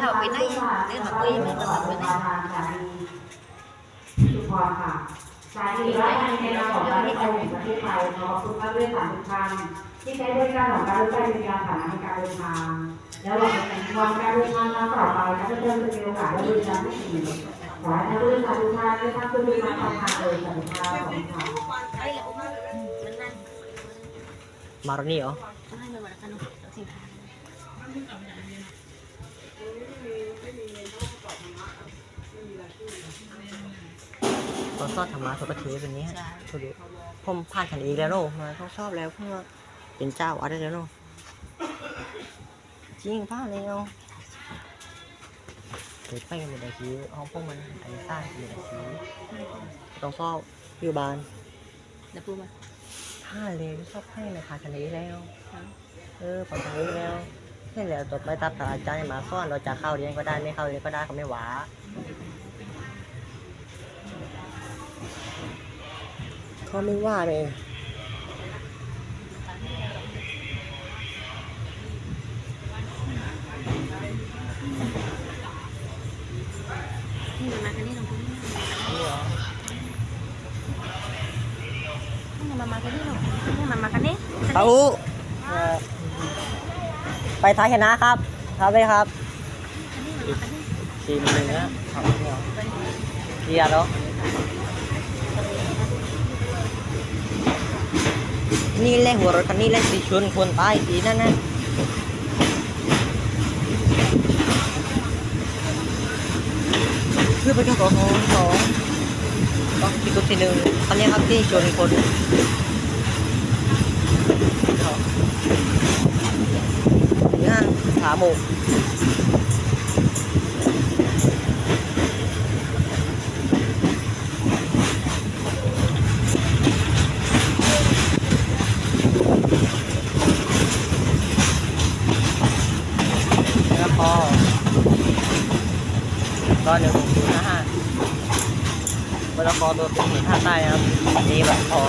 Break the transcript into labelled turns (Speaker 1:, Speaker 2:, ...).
Speaker 1: ถ้าไปไหนเดินมาคุยมันก็ไปไหน
Speaker 2: สุพรค่ะสายสีร้อยในนามของการรถไฟแห่งประเทศไทยขอขอบคุณท่านผู้โดยสารทุกท่านที่ใช้บริการของการรถไฟเป็นยานพาหนะในการเดินทาง แล้วหวังจะเป็นความการเดินทางครั้งต่อไปและจะเพิ่มเป็นโอกาสและบริการที่ดีขอให้ท่านผู้โดยสารทุกท่านได้ทำตัวดีมาทำทางโดยสวัสดิภาพของท่าน
Speaker 1: ไอ้แหละมันนั่น
Speaker 3: มารนี้เหรอ ตอนซอดธรรมะสุกเทเป็นนี้ทุดูผมผ่านขันอีกแล้วเนาะมาต้องชอบแล้วเพื่อเป็นเจ้าวัดได้แล้วเนาะจริงผ่านเลยเนาะเกิดไปหมดเลยชีห้องพวกมันไอ้ซ่าหมดเลยชีต้องชอบอยู่บ้าน
Speaker 1: แล้วพูดมา
Speaker 3: ผ่านเลยชอบให้ในผ่านขันอีกแล้วเออผ่านขันอีกแล้วใช่แล้วต่อไปตามศาสตราจารย์มาสอนเราจะเข้าเรียนก็ได้ไม่เข้าเรียนก็ได้เขาไม่หวา เขาไม่ว่าเลย
Speaker 1: นี่มันมากันนี่ลงทุนนี่มันมากันนี่ลงนี่มันมากันนี่
Speaker 3: ปาอูเอ่อไปท้ายชนะครับครับเลยครับทีมหนึ่งนะครับเกียร์เนาะ นี่แหละหัวรถคันนี้แหละสีชนคนตายสีนั่นนะคือไปเจ้าของสองก็ที่กุฏิหนึ่งคันนี้ครับที่ชนคนงาขาหมู แล้วพอก็หนึ่งศูนย์ห้าห้าเวลาพอตัวเป็นหินท่าใต้นะครับนี่แบบพอ